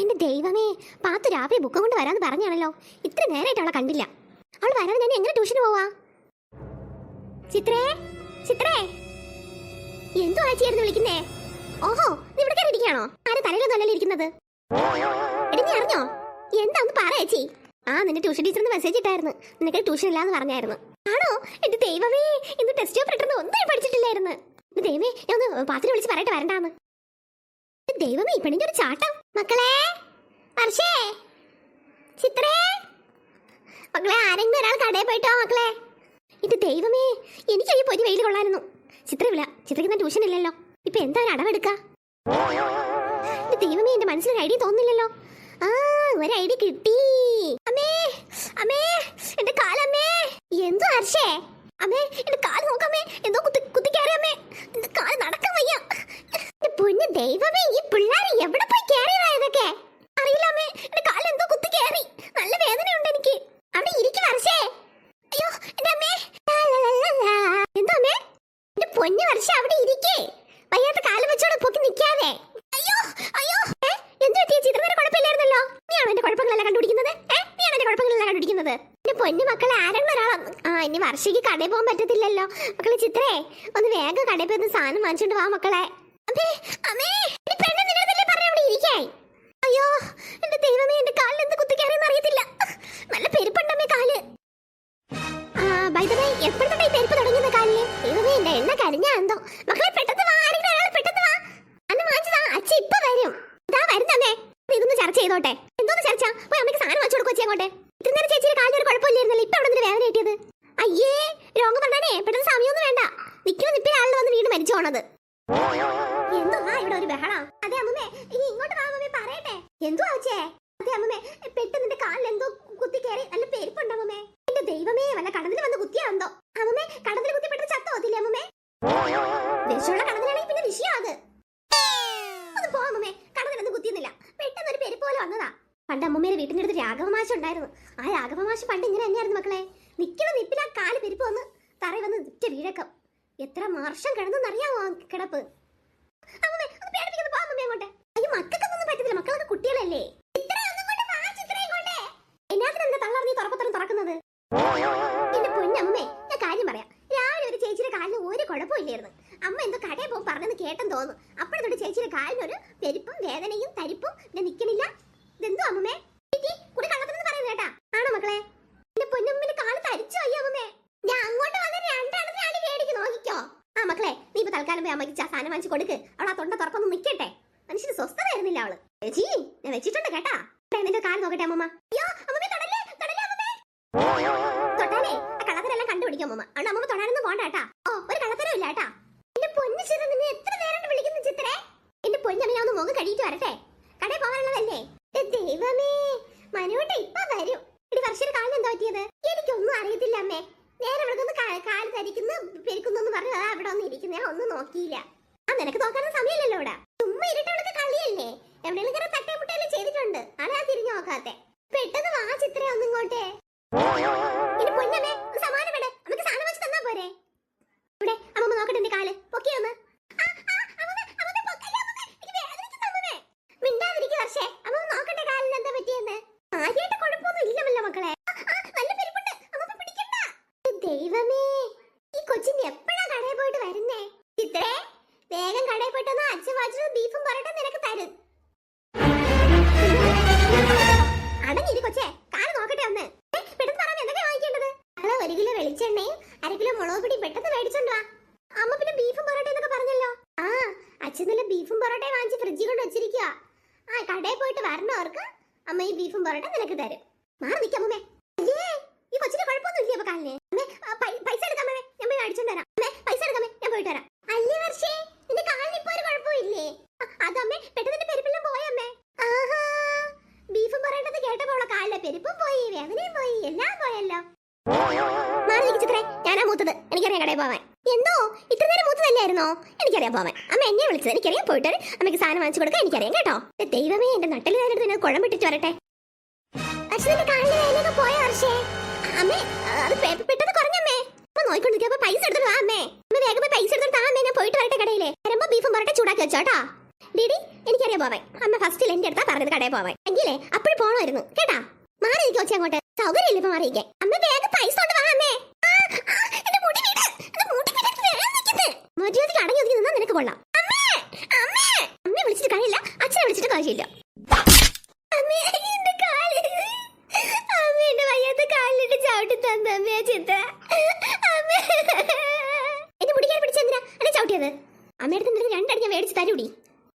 എന്റെ ദൈവമേ പാത്തു രാവിലെ ബുക്ക് കൊണ്ട് വരാന്ന് പറഞ്ഞാണല്ലോ. ഇത്ര നേരായിട്ട് അവളെ കണ്ടില്ല. അവൾ വരാതെ ഞാൻ എങ്ങനെ ട്യൂഷന് പോവാ? ചിത്രേ ചിത്രേ. എന്തോ ആച്ചിയായിരുന്നു വിളിക്കുന്നേ? ഓഹോ നീ ഇവിടെ കയറി ആരെ തലയിലൊന്നും അല്ലല്ലോ ഇരിക്കുന്നത്. എടി നീ അറിഞ്ഞോ? എന്താ ഒന്ന് പറ ചേച്ചി. ആ നിന്റെ ട്യൂഷൻ ടീച്ചറിന് മെസ്സേജ് ഇട്ടായിരുന്നു. നിനക്ക് ട്യൂഷൻ ഇല്ലാന്ന് പറഞ്ഞായിരുന്നു. ആണോ? എന്റെ ദൈവമേ ഇന്ന് ടെസ്റ്റ് പേപ്പർ ഇട്ടെന്ന് ഒന്നും പഠിച്ചിട്ടില്ലായിരുന്നു. ദൈവമേ ഞാൻ ഒന്ന് പാത്തിനെ വിളിച്ച് പറയട്ടെ വരണ്ടാന്ന്. ദൈവമേ ഈ പെണ്ണിന്റെ ഒരു ചാട്ടം. മക്കളെ വർഷേ ചിത്രേ. മക്കളെ ആരെങ്കിലും ഒരാൾ കടയിൽ പോയിട്ടോ മക്കളെ. ഇത് ദൈവമേ എനിക്ക് ഈ പൊരി വെയിൽ കൊള്ളായിരുന്നു. ചിത്രമില്ല ചിത്രയ്ക്ക് ട്യൂഷൻ ഇല്ലല്ലോ. ഇപ്പൊ എന്താ ഒരു അടവെടുക്ക എന്റെ ദൈവമേ എന്റെ മനസ്സിലൊരു ഐഡിയ തോന്നുന്നില്ലല്ലോ. ആ ഒരു ഐഡിയ കിട്ടി. അമ്മേ അമ്മേ എന്റെ കാലമ്മേ എന്തോ ഹർഷേ അമ്മേ എന്റെ കാൽ നോക്കമ്മേ എന്തോ കുത്തി കുത്തിക്കേറി അമ്മേ. കാൽ നടക്കാൻ വയ്യ. ദൈവമേ ഈ പിള്ളേർ എവിടെ പോയി കേറിയതാ ഇതൊക്കെ? അറിയില്ല അമ്മേ എന്റെ കാലിൽ എന്തോ കുത്തി കേറി. നല്ല വേദനയുണ്ട് എനിക്ക്. അവിടെ ഇരിക്കും വർഷേ. അയ്യോ എന്റെ അമ്മേ. എന്തോ അമ്മേ? എന്റെ പൊന്നു വർഷ അവിടെ ഇരിക്കേ. വയ്യാത്ത കാലം വെച്ചോടെ പൊക്കി നിക്കാതെ അയ്യോ അയ്യോ? എന്ത് പറ്റിയ? ചിത്രത്തിന് കുഴപ്പമില്ലായിരുന്നല്ലോ. നീയാണോ എന്റെ കുഴപ്പങ്ങളെല്ലാം കണ്ടുപിടിക്കുന്നത്? ഏ നീയാണോ എന്റെ കുഴപ്പങ്ങളെല്ലാം കണ്ടുപിടിക്കുന്നത്? എന്റെ പൊന്നു മക്കളെ ഒരാളാ? ആ ഇനി വർഷയ്ക്ക് കടയിൽ പോകാൻ പറ്റത്തില്ലല്ലോ. മക്കളെ ചിത്രേ ഒന്ന് വേഗം കടയിൽ പോയി സാധനം വാങ്ങിച്ചോണ്ട് വാ മക്കളെ. അയ്യോ എന്റെ ദൈവമേ എന്റെ കാലിൽ ദൈവമേ എന്റെ മക്കളെ പെട്ടെന്ന് വാ പെട്ടെന്ന് വാ. വരും. ചർച്ച ചെയ്തോട്ടെ. എന്തോന്ന് പോയി അമ്മയ്ക്ക് നേരം ചേച്ചിയുടെ ഒരു അയ്യേ പെട്ടെന്ന് വേണ്ട. വന്ന് മരിച്ചു എന്തോ ഇവിടെ ഒരു ബഹളം? അതെ അമ്മേ ഇനി ഇങ്ങോട്ട് വാ അമ്മേ പറയട്ടെ. എന്തോ ആച്ചേ അതെ അമ്മേ പെട്ടെന്ന് എന്റെ കാലിൽ എന്തോ കുത്തി കയറി നല്ല പെരുപ്പുണ്ട് അമ്മേ എന്റെ ദൈവമേ വല്ല കടന്നിൽ വന്ന് കുത്തിയാന്തോ അമ്മേ കടന്നിൽ കുത്തി പെട്ടെന്ന് ചത്തോത്തില്ലേ അമ്മേ വിഷമുള്ള കടന്നിലാണെങ്കിൽ പിന്നെ വിഷയം അത് ഒന്ന് പോ അമ്മേ കടന്നിലൊന്നും കുത്തിയൊന്നുമില്ല. പെട്ടെന്ന് ഒരു പെരുപ്പ് പോലെ വന്നതാ. പണ്ട് അമ്മമ്മേരെ വീട്ടിന്റെ അടുത്ത് രാഘവമാശ ഉണ്ടായിരുന്നു. ആ രാഘവമാശ പണ്ട് ഇങ്ങനെ തന്നെയായിരുന്നു മക്കളെ. നിക്കണ നിപ്പിൽ കാൽ പെരുപ്പ് വന്ന് തറ വന്ന് നിറ്റ വീഴക്കം. എത്ര മാർഷം കിടന്നെന്നറിയാമോ ആ കിടപ്പ് അമ്മമ്മേ ഒന്ന് പേടിപ്പിക്കുന്നു പോ അമ്മമ്മേ അങ്ങോട്ട് അയ്യോ മക്കൾക്കൊന്നും പറ്റത്തില്ല. മക്കളൊക്കെ കുട്ടികളല്ലേ? എന്റെ പൊന്നമ്മേ ഞാൻ കാര്യം പറയാം. രാവിലെ ഒരു ചേച്ചിയുടെ കാലിന് ഒരു കുഴപ്പമില്ലായിരുന്നു അമ്മ എന്തോ കടയിൽ പോകും പറഞ്ഞെന്ന് കേട്ടെന്ന് തോന്നുന്നു. അപ്പോഴത്തോട്ട് ചേച്ചിയുടെ കാലിനൊരു പെരുപ്പും വേദനയും തരിപ്പും പിന്നെ നിക്കണില്ല. ഇതെന്തോ അമ്മേ കൂടെ കള്ളത്തിനെന്ന് പറയുന്നത് കേട്ടാ. ആണോ മക്കളെ? എന്റെ പൊന്നമ്മന്റെ കാൽ തരിച്ചു അയ്യോ അമ്മേ ഞാൻ അങ്ങോട്ട് വന്ന് രണ്ടെണ്ണത്തിന് അടി മേടിക്ക് നോക്കിക്കോ. ആ മക്കളെ നീ ഇപ്പൊ തൽക്കാലം പോയി അമ്മയ്ക്ക് സാധനം വാങ്ങിച്ചു കൊടുക്ക്. അവൾ ആ തൊണ്ട തുറക്കൊന്നും നിക്കട്ടെ. മനുഷ്യന് സ്വസ്ഥതയായിരുന്നില്ല അവൾ. ചേച്ചി ഞാൻ വെച്ചിട്ടുണ്ട് കേട്ടാ. നിന്റെ കാൽ നോക്കട്ടെ അമ്മമ്മ. അയ്യോ അമ്മമ്മ തൊടല്ലേ തൊടല്ലേ അമ്മമ്മേ. തൊട്ടാലേ ആ കള്ളത്തരെല്ലാം കണ്ടുപിടിക്കും അമ്മമ്മ. അതുകൊണ്ട് അമ്മമ്മ തൊടാനൊന്നും പോണ്ട കേട്ടാ. ഓ ഒരു കള്ളത്തരം ഇല്ല കേട്ടാ. എന്റെ പൊന്നു ചിത്ര നിന്നെ എത്ര നേരം വിളിക്കുന്നു ചിത്രേ? എന്റെ പൊന്നമ്മ ഞാൻ ഒന്ന് മുഖം കഴിയിട്ട് വരട്ടെ. കടയിൽ പോകാനുള്ളതല്ലേ? ദൈവമേ മനുവിട്ട ഇപ്പൊ വരും. ഇടി വർഷയുടെ കാലിന് എന്താ പറ്റിയത്? എനിക്കൊന്നും അറിയത്തില്ല അമ്മേ. നേരെ ഇവിടെ കാൽ ധരിക്കുന്നു പെരുക്കുന്നു പറഞ്ഞു അതാ അവിടെ ഒന്ന് ഇരിക്കുന്നേ. ഒന്നും നോക്കിയില്ല. ആ നിനക്ക് നോക്കാനുള്ള സമയമില്ലല്ലോ ഇവിടെ. ചുമ്മാ ഇരുട്ടവളൊക്കെ കളിയല്ലേ എവിടെയെങ്കിലും കയറി തട്ടേ മുട്ടയെല്ലാം ചെയ്തിട്ടുണ്ട്. അതാ തിരിഞ്ഞു നോക്കാത്തെ. പെട്ടെന്ന് വാ ചിത്രേ ഒന്നിങ്ങോട്ടെ ഇനി പൊന്നമ്മേ ഒന്ന് സമാനപ്പെട് നമുക്ക് സാധനം വെച്ച് തന്നാ പോരെ. ഇവിടെ അമ്മമ്മ നോക്കട്ടെ എന്റെ കാൽ. പൊക്കിയൊന്ന്. മിണ്ടാതിരിക്ക് വർഷേ. അമ്മമ്മ നോക്കട്ടെ കാലിന് എന്താ പറ്റിയെന്ന്. ആദ്യമായിട്ട് കുഴപ്പമൊന്നും ബീഫും പൊറോട്ട നിനക്ക് തരും. മാറി നിൽക്കാം അമ്മേ അയ്യേ ഈ കൊച്ചിന് കുഴപ്പമൊന്നും ഇല്ല കാലിന്? അമ്മേ പൈസ എടുക്കാം അമ്മേ ഞാൻ പോയി അടിച്ചു തരാം അമ്മേ പൈസ എടുക്കാമേ ഞാൻ പോയിട്ട് വരാം. അല്ലേ വർഷേ നിന്റെ കാലിന് ഇപ്പൊ ഒരു കുഴപ്പമില്ലേ? അതമ്മേ പെട്ടെന്ന് പെരുപ്പെല്ലാം പോയമ്മേ ആഹാ ബീഫും പൊറോട്ടത് കേട്ടപ്പോ അവളെ കാലിലെ പെരുപ്പും പോയി വേദനയും പോയി എല്ലാം പോയല്ലോ. മാറി ചിത്രേ എനിക്കറിയാം പോവാൻ. ഇത്ര നേരം അമ്മ എന്നെ വിളിച്ചത്? എനിക്കറിയാം പോയിട്ട്. അമ്മയ്ക്ക് സാധനം വാങ്ങിച്ചു കൊടുക്കാൻ എനിക്കറിയാം കേട്ടോ. ദൈവമേ എന്റെ നിന്നെ കുഴമ്പിട്ടിട്ട് വരട്ടെ. അച്ഛന്റെ കാലിന് വേദനയൊക്കെ പോയ വർഷേ അമ്മേ അത് പെട്ടെന്ന് കുറഞ്ഞമ്മേ. അപ്പൊ നോയിക്കൊണ്ടിരിക്കുമ്പോ പൈസ എടുത്തിട്ട് വാ അമ്മേ. അമ്മ വേഗം പൈസ എടുത്തിട്ട് താ അമ്മേ പോയിട്ട് വരട്ടെ കടയിലെ. വരുമ്പോ ബീഫും പൊറോട്ട ചൂടാക്കി വെച്ചോട്ടോ ഡിഡി എനിക്കറിയാം പോവാൻ. അമ്മ ഫസ്റ്റിൽ എന്റെ അടുത്താ പറഞ്ഞത് കടയിൽ പോവാൻ. എങ്കിലേ അപ്പോഴും പോണമായിരുന്നു. കേട്ടാ? മാറി നിൽക്കുക വെച്ചാൽ അങ്ങോട്ട്. സൗകര്യമില്ല ഇപ്പൊ മാറിയിരിക്കാൻ അമ്മ വേഗം പൈസ കൊണ്ട് വാ അമ്മേ. മര്യാദയ്ക്ക് അടങ്ങി ഒതുങ്ങി നിന്നാ നിനക്ക് കൊള്ളാം. അമ്മേ അമ്മേ. അമ്മയെ വിളിച്ചിട്ട് കാര്യമില്ല. അച്ഛനെ വിളിച്ചിട്ട് കാര്യമില്ല. അമ്മേ എന്റെ കാൽ എന്റെ കാലിലിട്ട് ചവിട്ടി തന്ന അമ്മേ അമ്മേ. എന്റെ മുടിക്കാൻ പിടിച്ചെന്തിനാ അല്ലെ ചവിട്ടിയത്? അമ്മയുടെ തന്നെ രണ്ടടി ഞാൻ മേടിച്ച് തരൂടി.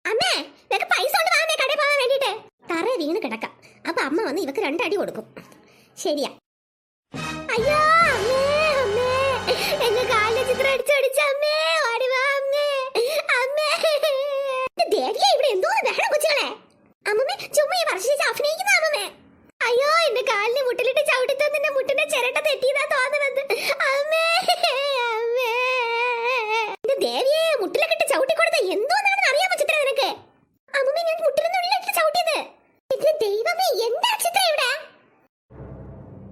അമ്മേ നിനക്ക് പൈസ കൊണ്ട് വാ അമ്മേ കടയിൽ പോകാൻ വേണ്ടിട്ട് തറ വീണ് കിടക്കാം. അപ്പൊ അമ്മ വന്ന് ഇവക്ക് രണ്ടടി കൊടുക്കും. ശരിയാ. അയ്യോ അമ്മേ അമ്മേ. എന്റെ കാലിലെ ചിത്രം അടിച്ചടിച്ച അമ്മേ ഓടി വാ അമ്മേ. അമ്മേ. ദേവിയെ ഇവിടെ എന്തോ ബഹളം കൊച്ചുകളെ അമ്മമ്മേ ചുമ്മാ ഈ അഭിനയിക്കുന്ന അമ്മമ്മേ അയ്യോ എന്റെ കാലിന് ചവിട്ടി തന്നെ മുട്ടിന്റെ ചിരട്ട തെറ്റിയതാ തോന്നുന്നത് അമ്മേ അമ്മേ. ദേവിയെ മുട്ടിലൊക്കെ ഇട്ട് ചവിട്ടി കൊടുത്ത എന്തോന്നാണെന്ന് അറിയാമോ ചിത്ര നിനക്ക്? അമ്മേ ഞാൻ മുട്ടിലൊന്നും ഇട്ട് ചവിട്ടിയത്. എന്റെ ദൈവമേ എന്താ ചിത്ര ഇവിടെ?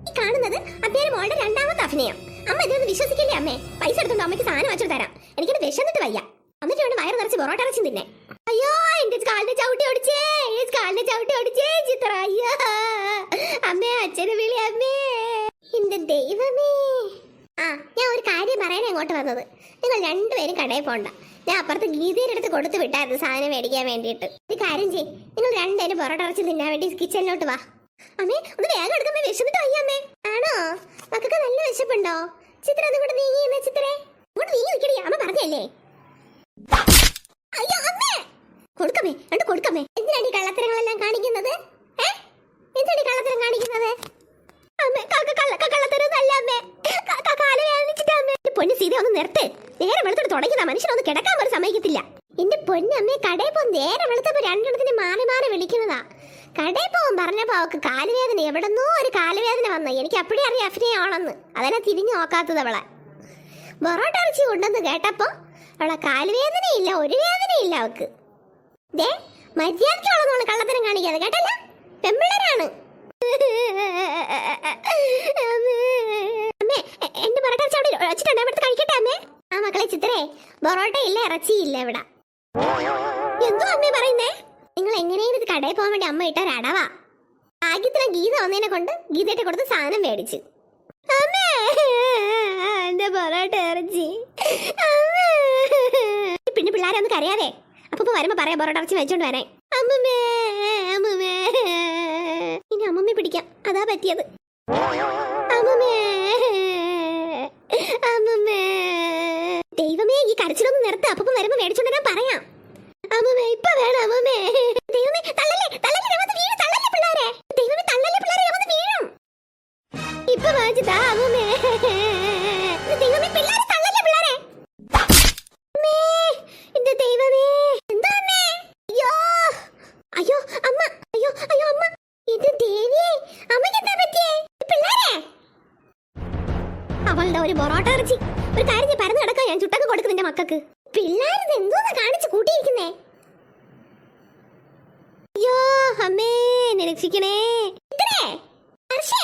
ഈ കാണുന്നത് അമ്മയുടെ മോളുടെ രണ്ടാമത്തെ അഭിനയം. അമ്മ ഇതിനൊന്ന് വിശ്വസിക്കില്ലേ അമ്മേ? പൈസ എടുത്തോണ്ട് അമ്മയ്ക്ക് സാധനം വെച്ചു തരാം. എനിക്കത് വിശന്നിട്ട് വയ്യ. എന്നിട്ട് വേണം വയറ് നിറച്ച് പൊറോട്ട ഇറച്ചി തിന്നെ. അയ്യോ എന്റെ കാലിന്റെ ചവിട്ടി ഓടിച്ചേ ഈ കാലിന്റെ ചവിട്ടി ഓടിച്ചേ ചിത്ര അയ്യോ അമ്മേ അച്ഛനെ വിളി അമ്മേ എന്റെ ദൈവമേ ആ ഞാൻ ഒരു കാര്യം പറയാനാ ഇങ്ങോട്ട് വന്നത്. നിങ്ങൾ രണ്ടുപേരും കടയിൽ പോണ്ട. ഞാൻ അപ്പുറത്ത് ഗീതയുടെ അടുത്ത് കൊടുത്തു വിട്ടായിരുന്നു സാധനം മേടിക്കാൻ വേണ്ടിയിട്ട്. ഒരു കാര്യം ചെയ് നിങ്ങൾ രണ്ടുപേരും പൊറോട്ട ഇറച്ചി തിന്നാൻ വേണ്ടി കിച്ചണിലോട്ട് വാ. അമ്മേ ഒന്ന് വേഗം എടുക്കുമ്പോ വിശപ്പിട്ട് വയ്യ അമ്മേ. ആണോ? മക്കൾക്ക് നല്ല വിശപ്പുണ്ടോ? ചിത്ര ചിത്രേ. ഇങ്ങോട്ട് അമ്മ പറഞ്ഞല്ലേ? അയ്യോ അമ്മേ! കൊടുക്കമ്മേ രണ്ട് കൊടുക്കമ്മേ എന്തിനാണ് ഈ കള്ളത്തരങ്ങളെല്ലാം കാണിക്കുന്നത് ഏ എന്തിനാണ് ഈ കള്ളത്തരം കാണിക്കുന്നത് അമ്മേ കള്ള കള്ള കള്ളത്തരമൊന്നല്ല അമ്മേ ക- ക- കാൽ വേദനിച്ചിട്ട് അമ്മേ എന്റെ പൊന്ന് സീത ഒന്ന് നിർത്ത്. നേരെ വെളുത്തിട്ട് തുടങ്ങിയതാ മനുഷ്യനൊന്ന് കിടക്കാൻ പോലും സമ്മതിക്കത്തില്ല. എന്റെ പൊന്നമ്മ കടയിൽ പോകും നേരെ വെളുത്തപ്പോ രണ്ടെണ്ണത്തിന് മാറി മാറി വിളിക്കുന്നതാ. കടയിൽ പോകും പറഞ്ഞപ്പോ അവക്ക് കാലുവേദന എവിടെന്നോ ഒരു കാലുവേദന വന്നു. എനിക്ക് അപ്പഴേ അറിയാം അഭിനയമാണെന്ന് അതിനെ തിരിഞ്ഞു നോക്കാത്തത് അവളെ. പൊറോട്ട ഇറച്ചി ഉണ്ടെന്ന് കേട്ടപ്പോ അവളെ കാലുവേദനയില്ല ഒരു വേദനയില്ല അവക്ക്. ദേ മര്യാദയ്ക്കുള്ളതാണ് കള്ളത്തരം കാണിക്കാതെ കേട്ടല്ല? പെമ്പിള്ളേരാണ് അമ്മേ എ- എന്റെ പൊറോട്ട ഇറച്ചി അവിടെ വെച്ചിട്ടുണ്ട്. അവിടുത്തെ കഴിക്കട്ടെ അമ്മേ. ആ മക്കളെ ചിത്രേ പൊറോട്ട ഇല്ല ഇറച്ചി ഇല്ല ഇവിടെ. എന്തോ അമ്മേ പറയുന്നേ? നിങ്ങൾ എങ്ങനെയും ഇത് കടയിൽ പോകാൻ വേണ്ടി അമ്മ ഇട്ട ഒരടവാ ഭാഗ്യത്തിന് ഗീത വന്നതിനെ കൊണ്ട് ഗീതയുടെ കൊടുത്ത് സാധനം മേടിച്ചു. അമ്മേ എന്റെ പൊറോട്ട ഇറച്ചി. പിന്നെ പിള്ളേരെ ഒന്ന് കരയാതെ. അപ്പൊ വരുമ്പോ പറയാം പൊറോട്ട ഇറച്ചി വെച്ചോണ്ട് വരാൻ. അമ്മമ്മേ അമ്മമ്മേ. ഇനി അമ്മമ്മ പിടിക്കാം. അതാ പറ്റിയത് അമ്മമ്മേ അമ്മമ്മേ ദൈവമേ ഈ കരച്ചിലൊന്ന് നിർത്ത് അപ്പം വരുമ്പോ മേടിച്ചോണ്ട് ഞാൻ പറയാം. അമ്മമ്മേ ഇപ്പൊ വേണം അമ്മമ്മേ. ദൈവമേ തള്ളല്ലേ തള്ളല്ലേ രമത്ത് വീഴും തള്ളല്ലേ പിള്ളേരെ. ദൈവമേ തള്ളല്ലേ പിള്ളേരെ രമത്ത് വീഴും ഇപ്പൊ വാങ്ങിച്ചതാ അമ്മമ്മേ. ദൈവമേ പിള്ളേരെ തള്ളല്ലേ പിള്ളേരെ. അമ്മേ എന്റെ ദൈവമേ എന്താ അമ്മേ? അയ്യോ അയ്യോ അമ്മ അയ്യോ അയ്യോ അമ്മ. ഇത് ദേവിയെ അമ്മയ്ക്ക് എന്താ പറ്റിയേ? പിള്ളേരെ. അവളുടെ ഒരു പൊറോട്ട ഇറച്ചി. കൊടുക്കും നിന്റെ മക്കൾക്ക്? പിള്ളേരത് എന്തോന്ന് കാണിച്ചു കൂട്ടിയിരിക്കുന്നേ? അയ്യോ അമ്മേ നിരക്ഷിക്കണേ. രക്ഷിക്കണേ ഇത്രേ ഹർഷേ.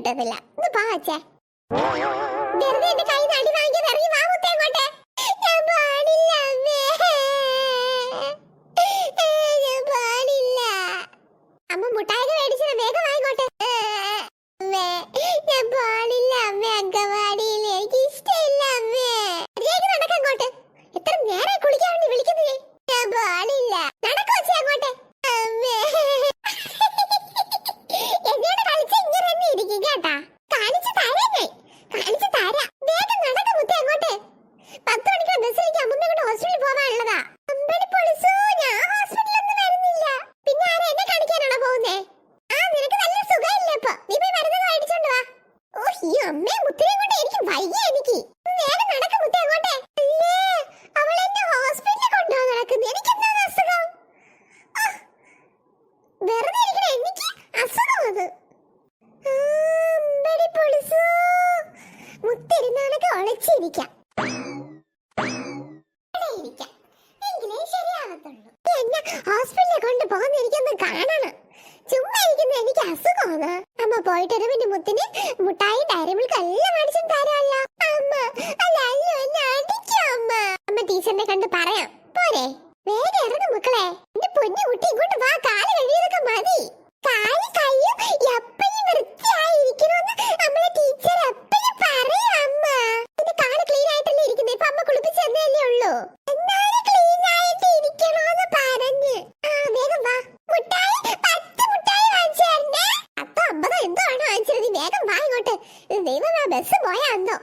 കിട്ടത്തില്ല. ഇത് വെറുതെ എന്റെ കൈ നടി വാങ്ങിയത് ഇറങ്ങി ടീച്ചറിനെ കണ്ട് പറയാം. പോരെ. വേറെ ഇറങ്ങു മക്കളെ. എന്റെ പൊന്നു കുട്ടി ഇങ്ങോട്ട് വാ. കാൽ കഴിയതൊക്കെ മതി. കാൽ കഴിയും എപ്പോഴും വൃത്തിയായിരിക്കണമെന്ന് നമ്മളെ ടീച്ചർ എപ്പോഴും പറയും അമ്മ. പിന്നെ കാൽ ക്ലീൻ ആയിട്ടല്ലേ ഇരിക്കുന്നത് ഇപ്പൊ അമ്മ കുളിപ്പിച്ച് തന്നല്ലേ ഉള്ളൂ. ക്ലീൻ ആയിട്ട് ആ വേഗം വാ. മുട്ടായി പത്ത് മുട്ടായി എന്തോ വാങ്ങിച്ചത്? വേഗം വാ ഇങ്ങോട്ട്. ദൈവം ആ ബസ് പോയാ എന്തോ